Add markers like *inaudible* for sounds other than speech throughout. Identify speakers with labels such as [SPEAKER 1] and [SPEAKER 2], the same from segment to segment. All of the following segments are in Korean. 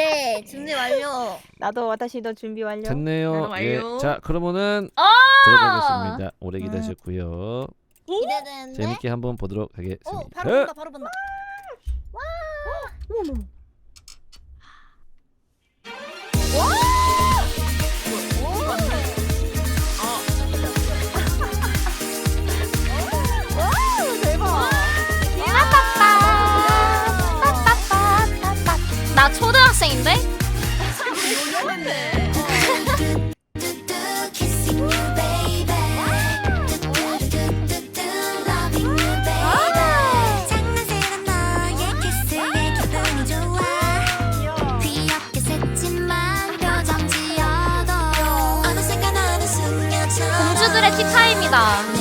[SPEAKER 1] 오케이 준비 완료.
[SPEAKER 2] 나도 와타시도 준비 완료.
[SPEAKER 3] 됐네요.
[SPEAKER 4] 나도
[SPEAKER 3] 예.
[SPEAKER 4] 완료.
[SPEAKER 3] 자, 그러면은
[SPEAKER 5] 아!
[SPEAKER 3] 들어가겠습니다. 오래
[SPEAKER 1] 음.
[SPEAKER 3] 기다렸고요.
[SPEAKER 1] 기대되는데.
[SPEAKER 3] 재밌게 한번 보도록
[SPEAKER 1] 어
[SPEAKER 3] 하겠습니다.
[SPEAKER 1] 바로 본다 바로 본다.
[SPEAKER 5] 나 초등 학생인데?
[SPEAKER 6] 아.
[SPEAKER 5] 공주들의 티타입니다.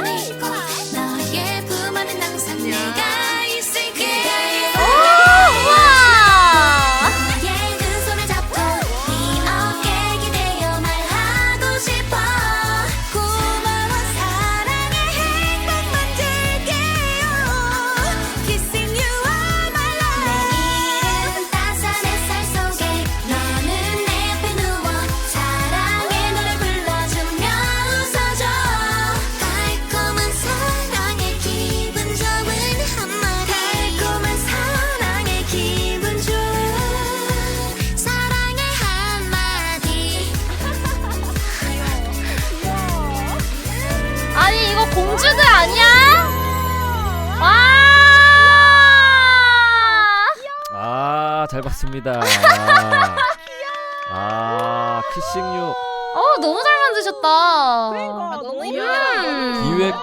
[SPEAKER 3] 何 잘 봤습니다. *laughs* 아, 키싱유
[SPEAKER 5] 어 너무 잘 만드셨다.
[SPEAKER 2] 그러니까
[SPEAKER 1] 너무
[SPEAKER 2] 너무.
[SPEAKER 5] 음.
[SPEAKER 3] 기획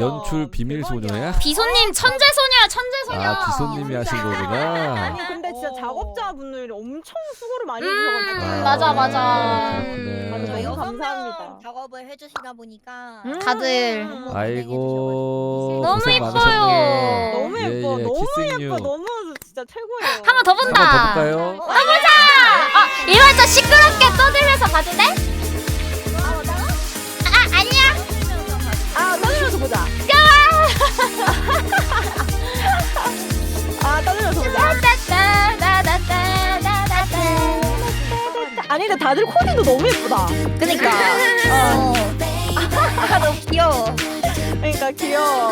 [SPEAKER 3] 연출 비밀 소녀야?
[SPEAKER 5] 비소님 천재 소녀야 천재 소녀.
[SPEAKER 3] 아, 기소님이 하신 거구나.
[SPEAKER 2] 아니 근데 진짜 작업자분들이 엄청 수고를 많이
[SPEAKER 5] 음,
[SPEAKER 2] 해주셔가지고.
[SPEAKER 3] 아,
[SPEAKER 5] 맞아 맞아.
[SPEAKER 3] 그렇구나.
[SPEAKER 2] 맞아, 너무 감사합니다.
[SPEAKER 1] 작업을 해주시다 보니까
[SPEAKER 2] 음.
[SPEAKER 5] 다들.
[SPEAKER 1] 너무
[SPEAKER 3] 아이고
[SPEAKER 5] 너무
[SPEAKER 3] 고생
[SPEAKER 5] 예뻐요.
[SPEAKER 3] 많으셨네.
[SPEAKER 2] 너무
[SPEAKER 3] 예,
[SPEAKER 2] 예뻐,
[SPEAKER 3] 예,
[SPEAKER 2] 너무
[SPEAKER 3] 키싱유.
[SPEAKER 2] 예뻐, 너무 최고예요, 최고예요.
[SPEAKER 5] 한 번 더
[SPEAKER 3] 한번 본다. 더 볼까요?
[SPEAKER 5] 어, 이번 저 시끄럽게 떠들면서 봐도 돼? 아, 아니야.
[SPEAKER 2] 아, 떠들면서 보자. 아, 떠들면서 보자. 아니, 근데 다들 코디도 너무 예쁘다.
[SPEAKER 1] 그니까.
[SPEAKER 2] 어. 어. *laughs*
[SPEAKER 1] 아, 너무 귀여워.
[SPEAKER 2] 그니까, 귀여워.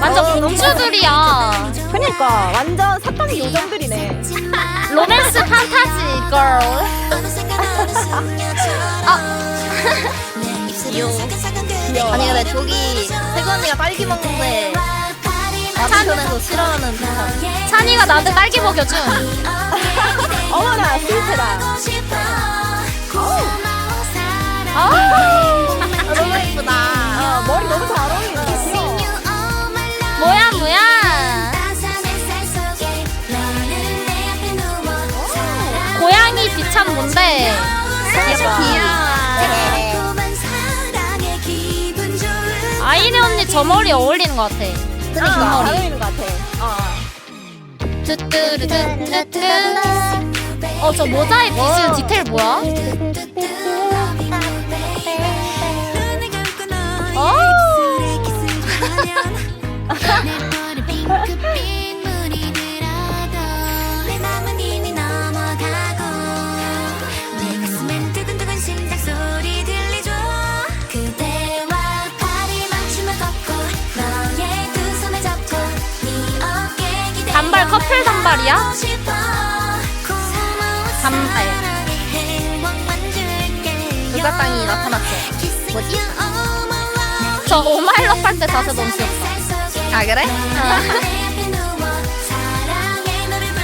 [SPEAKER 5] 완전 공주들이야.
[SPEAKER 2] 그니까 완전 사탕의 요정들이네.
[SPEAKER 5] 로맨스 판타지 걸.
[SPEAKER 6] 귀여워.
[SPEAKER 1] 아니 근데 저기 언니가 딸기 먹는데 남편에서 싫어하는 사람.
[SPEAKER 5] 찬이가 나한테 딸기 먹여준.
[SPEAKER 2] 어머나 스위트다.
[SPEAKER 5] 저 머리 어울리는 것 같아.
[SPEAKER 1] 그니까.
[SPEAKER 2] 잘 어울리는 것 같아. 어.
[SPEAKER 5] 뚜뚜루뚜뚜뚜. 어, 저 모자에 빗은 디테일 뭐야?
[SPEAKER 6] 눈
[SPEAKER 5] 단발이야? 단발.
[SPEAKER 1] 불가땅이 나타났어. 뭐지?
[SPEAKER 5] 저 오마이럽 할 때 자세 너무 귀엽다.
[SPEAKER 1] 아 그래?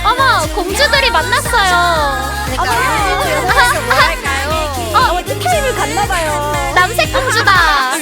[SPEAKER 5] 어머, 공주들이 만났어요.
[SPEAKER 1] 그러니까 뭐 할까요? *laughs*
[SPEAKER 5] 어,
[SPEAKER 2] 게임을 갔나봐요.
[SPEAKER 5] 남색 공주다. 와,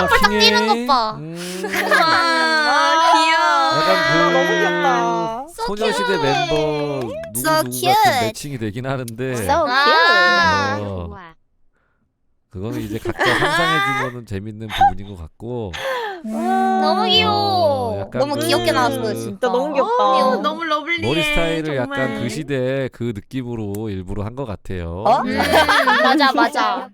[SPEAKER 5] 펄짝펄짝
[SPEAKER 3] 핑.
[SPEAKER 5] 뛰는 것 봐.
[SPEAKER 3] 음,
[SPEAKER 1] 아 귀여워.
[SPEAKER 3] 약간 그
[SPEAKER 2] 너무 귀엽다.
[SPEAKER 3] 소녀시대 멤버 누구
[SPEAKER 1] So
[SPEAKER 3] 누구
[SPEAKER 1] cute.
[SPEAKER 3] 같은 매칭이 되긴 하는데
[SPEAKER 2] So
[SPEAKER 5] 아.
[SPEAKER 3] 어, 그거는 이제 각자 상상해 주면은 재밌는 부분인 것 같고
[SPEAKER 5] 너무
[SPEAKER 3] 어,
[SPEAKER 5] 귀여워.
[SPEAKER 3] 약간
[SPEAKER 1] 너무
[SPEAKER 3] 그
[SPEAKER 1] 귀엽게 나왔어요 진짜.
[SPEAKER 2] 진짜 너무 귀엽다.
[SPEAKER 1] 어,
[SPEAKER 4] 너무 러블리해.
[SPEAKER 3] 머리 스타일을
[SPEAKER 4] 정말.
[SPEAKER 3] 약간 그 시대 그 느낌으로 일부러 한 것 같아요.
[SPEAKER 1] 어?
[SPEAKER 5] 음, *laughs* 맞아, 맞아.